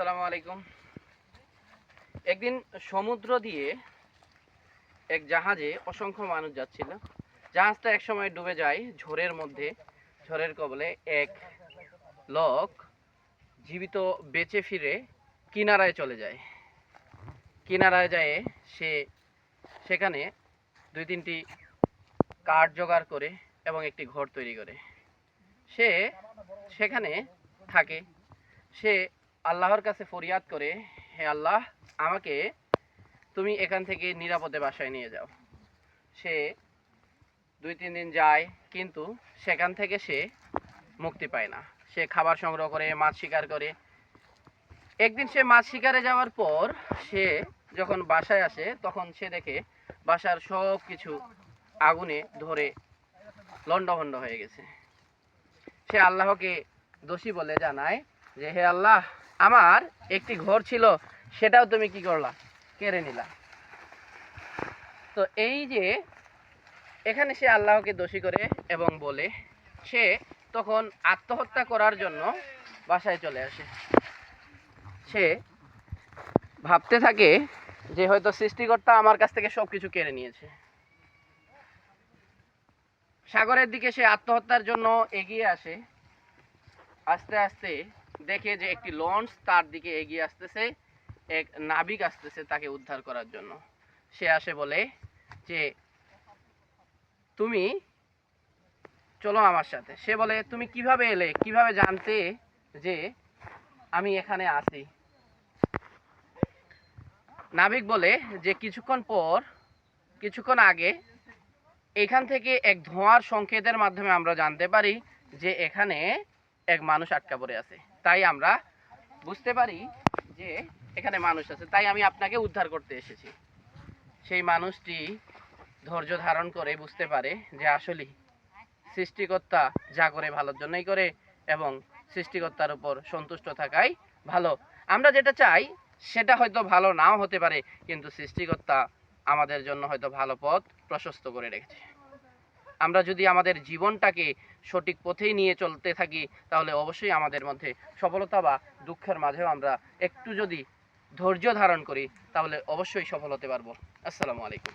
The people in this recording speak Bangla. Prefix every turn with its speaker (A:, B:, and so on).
A: আসসালামু আলাইকুম। একদিন সমুদ্র দিয়ে এক জাহাজে অসংখ্য মানুষ যাচ্ছিল। জাহাজটা এক সময় ডুবে যায় ঝড়ের মধ্যে। ঝড়ের কবলে এক লোক জীবিত বেঁচে ফিরে কিনারায় চলে যায়। কিনারায় যায় সে সেখানে দুই তিনটি কাঠ জোগাড় করে এবং একটি ঘর তৈরি করে। সে সেখানে থাকে। সে আল্লাহর কাছে ফরিয়াদ করে, হে আল্লাহ, আমাকে তুমি এখান থেকে নিরাপদে বাসায় নিয়ে যাও। সে দুই, তিন দিন যায়, কিন্তু সেখান থেকে সে মুক্তি পায় না। সে খাবার সংগ্রহ করে, মাছ শিকার করে। একদিন সে মাছ শিকারে যাওয়ার পর সে যখন বাসায় আসে, তখন সে দেখে বাসার সব কিছু আগুনে ধরে লণ্ডভণ্ড হয়ে গেছে। সে আল্লাহকে দোষী বলে জানায় যে, হে আল্লাহ আমার একটি ঘর ছিল, সেটাও তুমি কি করলা? কেড়ে নিলা। তো এই যে, এখানে সে আল্লাহকে দোষী করে এবং বলে, সে তখন আত্মহত্যা করার জন্য বাসায় চলে আসে। সে ভাবতে থাকে যে হয়তো সৃষ্টিকর্তা আমার কাছ থেকে সব কিছু কেড়ে নিয়েছে। সাগরের দিকে সে আত্মহত্যার জন্য এগিয়ে আসে। আস্তে আস্তে দেখে যে একটি লঞ্চ তার দিকে এগিয়ে আসতেছে, এক নাবিক আসতেছে তাকে উদ্ধার করার জন্য। সে আসে বলে যে, তুমি চলো আমার সাথে। সে বলে, তুমি কীভাবে এলে? কীভাবে জানতে যে আমি এখানে আছি? নাবিক বলে যে, কিছুক্ষণ পর, কিছুক্ষণ আগে এখান থেকে এক ধোঁয়ার সংকেতের মাধ্যমে আমরা জানতে পারি যে এখানে এক মানুষ আটকা পড়ে আছে। তাই আমরা বুঝতে পারি যে এখানে মানুষ আছে। তাই আমি আপনাকে উদ্ধার করতে এসেছি। সেই মানুষটি ধৈর্য ধারণ করে বুঝতে পারে যে আসলে সৃষ্টিকর্তা যা করে ভালোর জন্যই করে এবং সৃষ্টিকর্তার উপর সন্তুষ্ট থাকাই ভালো। আমরা যেটা চাই, সেটা হয়তো ভালো নাও হতে পারে, কিন্তু সৃষ্টিকর্তা আমাদের জন্য হয়তো ভালো পথ প্রশস্ত করে রেখেছে। আমরা যদি আমাদের জীবনটাকে সঠিক পথেই নিয়ে চলতে থাকি তাহলে অবশ্যই আমাদের মধ্যে সফলতা বা দুঃখের মাঝেও আমরা একটু যদি ধৈর্য ধারণ করি তাহলে অবশ্যই সফল হতে পারব আসসালামু আলাইকুম?